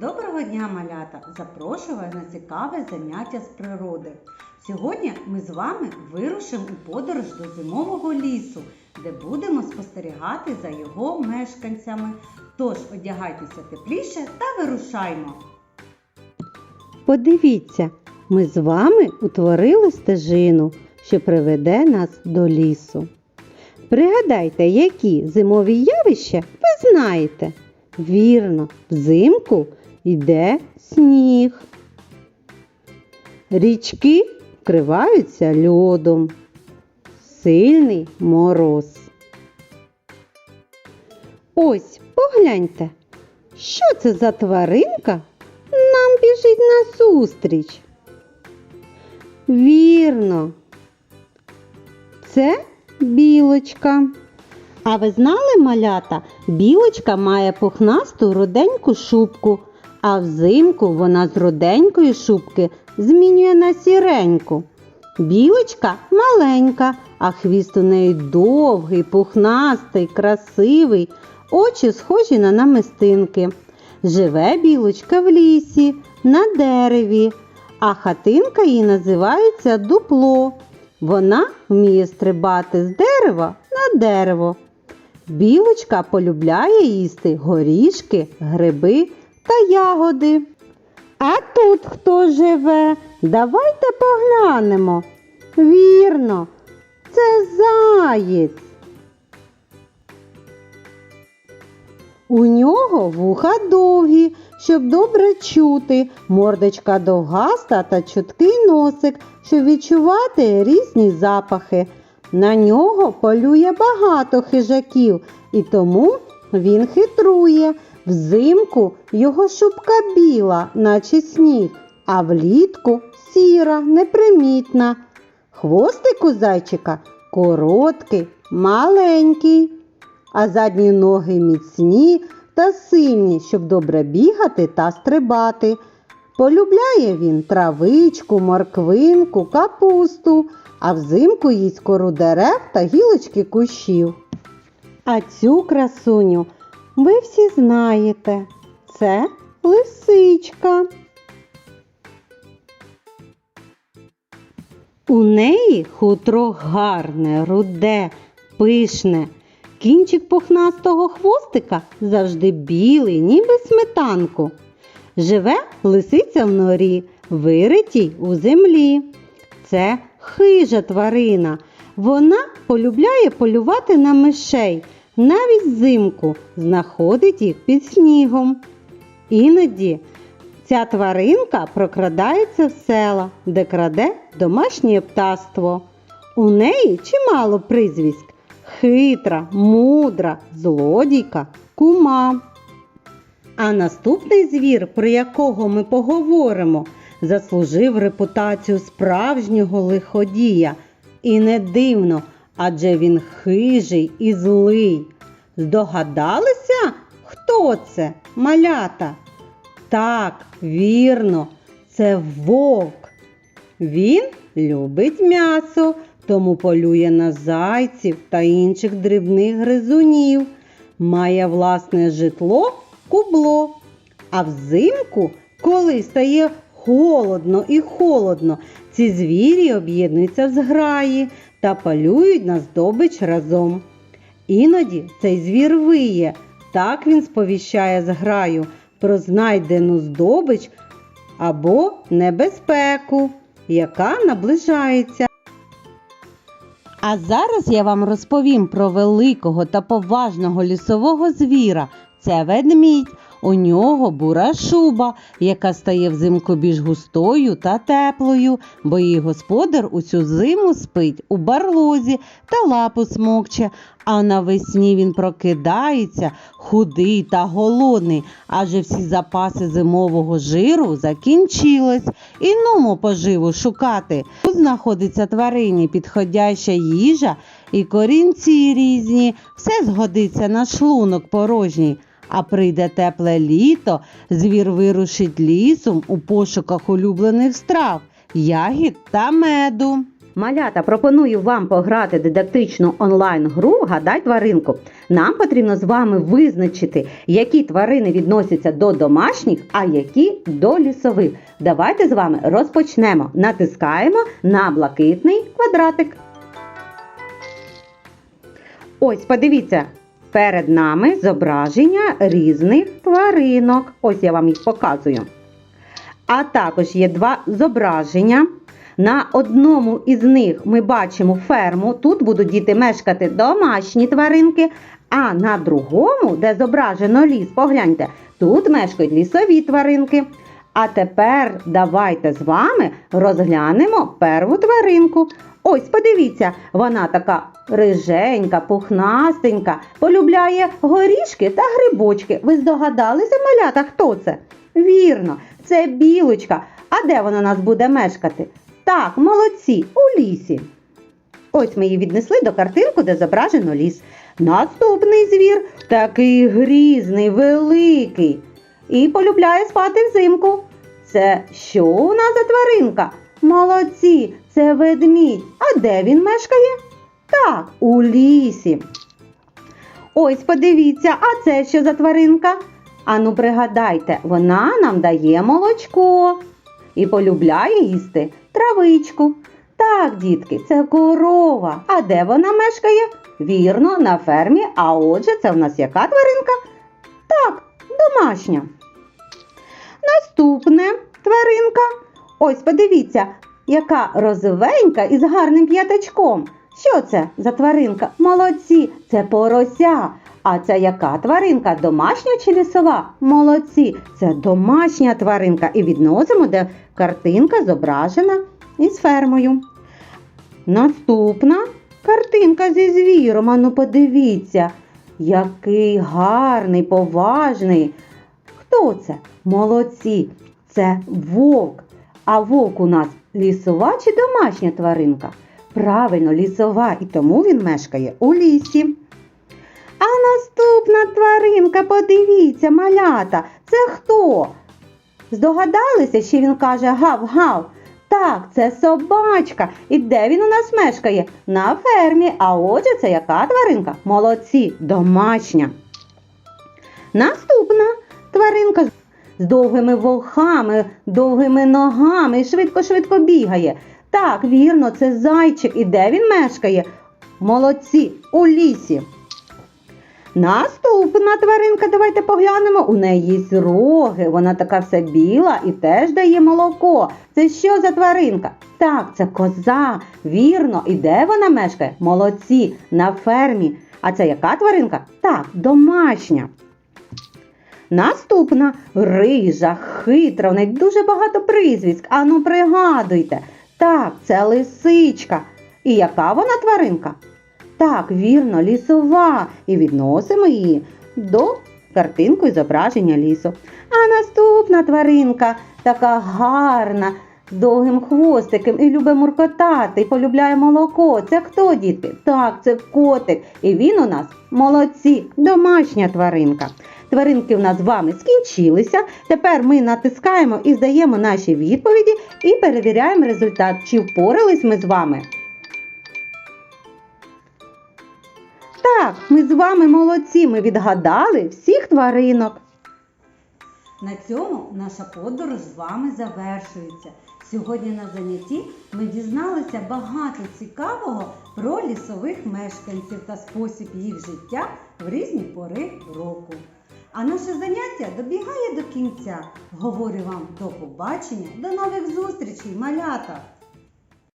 Доброго дня, малята! Запрошую на цікаве заняття з природи. Сьогодні ми з вами вирушимо у подорож до зимового лісу, де будемо спостерігати за його мешканцями. Тож одягайтеся тепліше та вирушаймо. Подивіться, ми з вами утворили стежину, що приведе нас до лісу. Пригадайте, які зимові явища ви знаєте. Вірно, взимку йде сніг. Річки вкриваються льодом. Сильний мороз. Ось, погляньте, що це за тваринка нам біжить назустріч. Вірно, це білочка. А ви знали, малята, білочка має пухнасту руденьку шубку, а взимку вона з руденької шубки змінює на сіреньку. Білочка маленька, а хвіст у неї довгий, пухнастий, красивий, очі схожі на намистинки. Живе білочка в лісі, на дереві, а хатинка її називається дупло. Вона вміє стрибати з дерева на дерево. Білочка полюбляє їсти горішки, гриби та ягоди. А тут хто живе? Давайте поглянемо. Вірно, це заєць. У нього вуха довгі, щоб добре чути, мордочка довгаста та чуткий носик, щоб відчувати різні запахи. На нього полює багато хижаків, і тому він хитрує. Взимку його шубка біла, наче сніг, а влітку сіра, непримітна. Хвостик у зайчика короткий, маленький а задні ноги міцні та сильні, щоб добре бігати та стрибати. Полюбляє він травичку, морквинку, капусту, а взимку їсть кору дерев та гілочки кущів. А цю красуню ви всі знаєте. Це лисичка. У неї хутро гарне, руде, пишне. Кінчик пухнастого хвостика завжди білий, ніби сметанку. Живе лисиця в норі, виритій у землі. Це хижа тварина. Вона полюбляє полювати на мишей, навіть взимку знаходить їх під снігом. Іноді ця тваринка прокрадається в села, де краде домашнє птаство. У неї чимало прізвиськ хитра, мудра, злодійка, кума. А наступний звір, про якого ми поговоримо, заслужив репутацію справжнього лиходія. І не дивно, адже він хижий і злий. Здогадалися, хто це, малята? Так, вірно, це вовк. Він любить м'ясо тому полює на зайців та інших дрібних гризунів, має власне житло кубло. А взимку, коли стає холодно і холодно, ці звірі об'єднуються в зграї та полюють на здобич разом. Іноді цей звір виє, так він сповіщає зграю про знайдену здобич або небезпеку, яка наближається. А зараз я вам розповім про великого та поважного лісового звіра. Це ведмідь. У нього бура шуба, яка стає взимку більш густою та теплою, бо її господар усю зиму спить у барлозі та лапу смокче, а навесні він прокидається худий та голодний, адже всі запаси зимового жиру закінчились. І нумо поживу шукати. Тут знаходиться тварині підходяща їжа і корінці різні, все згодиться на шлунок порожній. А прийде тепле літо, звір вирушить лісом у пошуках улюблених страв, ягід та меду. Малята, пропоную вам пограти дидактичну онлайн-гру Гадай тваринку. Нам потрібно з вами визначити, які тварини відносяться до домашніх, а які до лісових. Давайте з вами розпочнемо. Натискаємо на блакитний квадратик. Ось, подивіться, перед нами зображення різних тваринок. Ось я вам їх показую. А також є два зображення. На одному із них ми бачимо ферму. Тут будуть діти мешкати домашні тваринки. А на другому, де зображено ліс, погляньте, тут мешкають лісові тваринки. А тепер давайте з вами розглянемо перву тваринку. Ось подивіться, вона така риженька, пухнастенька, полюбляє горішки та грибочки. Ви здогадалися, малята, хто це? Вірно, це білочка. А де вона нас буде мешкати? Так, молодці, у лісі. Ось ми її віднесли до картинку, де зображено ліс. Наступний звір такий грізний, великий і полюбляє спати взимку. Це що у нас за тваринка? Молодці, це ведмідь. А де він мешкає? Так, у лісі. Ось подивіться, а це що за тваринка? Ану, пригадайте, вона нам дає молочко і полюбляє їсти травичку. Так, дітки, це корова. А де вона мешкає? Вірно, на фермі. А отже, це в нас яка тваринка? Так, домашня. Наступне тваринка. Ось подивіться, яка розовенька із гарним п'ятачком. Що це за тваринка? Молодці, це порося. А це яка тваринка? Домашня чи лісова? Молодці, це домашня тваринка. І відносимо, де картинка зображена із фермою. Наступна картинка зі звіром. Ану, подивіться, який гарний, поважний. Хто це? Молодці, це вовк. А вовк у нас лісова чи домашня тваринка? Правильно, лісова, і тому він мешкає у лісі. А наступна тваринка, подивіться, малята, це хто? Здогадалися, що він каже гав-гав? Так, це собачка. І де він у нас мешкає? На фермі. А отже, це яка тваринка? Молодці, домашня. Наступна тваринка з довгими вухами, довгими ногами і швидко-швидко бігає. Так, вірно, це зайчик. І де він мешкає? Молодці, у лісі. Наступна тваринка, давайте поглянемо. У неї є роги. Вона така вся біла і теж дає молоко. Це що за тваринка? Так, це коза. Вірно. І де вона мешкає? Молодці, на фермі. А це яка тваринка? Так, домашня. Наступна рижа, хитра, у неї дуже багато прізвиськ. Ану, пригадуйте. Так, це лисичка. І яка вона тваринка? Так, вірно, лісова. І відносимо її до картинку і зображення лісу. А наступна тваринка така гарна, з довгим хвостиком і любить муркотати, і полюбляє молоко. Це хто, дітки? Так, це котик. І він у нас молодці, домашня тваринка. Тваринки в нас з вами скінчилися. Тепер ми натискаємо і здаємо наші відповіді і перевіряємо результат, чи впорались ми з вами. Так, ми з вами молодці, ми відгадали всіх тваринок. На цьому наша подорож з вами завершується. Сьогодні на занятті ми дізналися багато цікавого про лісових мешканців та спосіб їх життя в різні пори року. А наше заняття добігає до кінця. Говорю вам до побачення, до нових зустрічей, малята!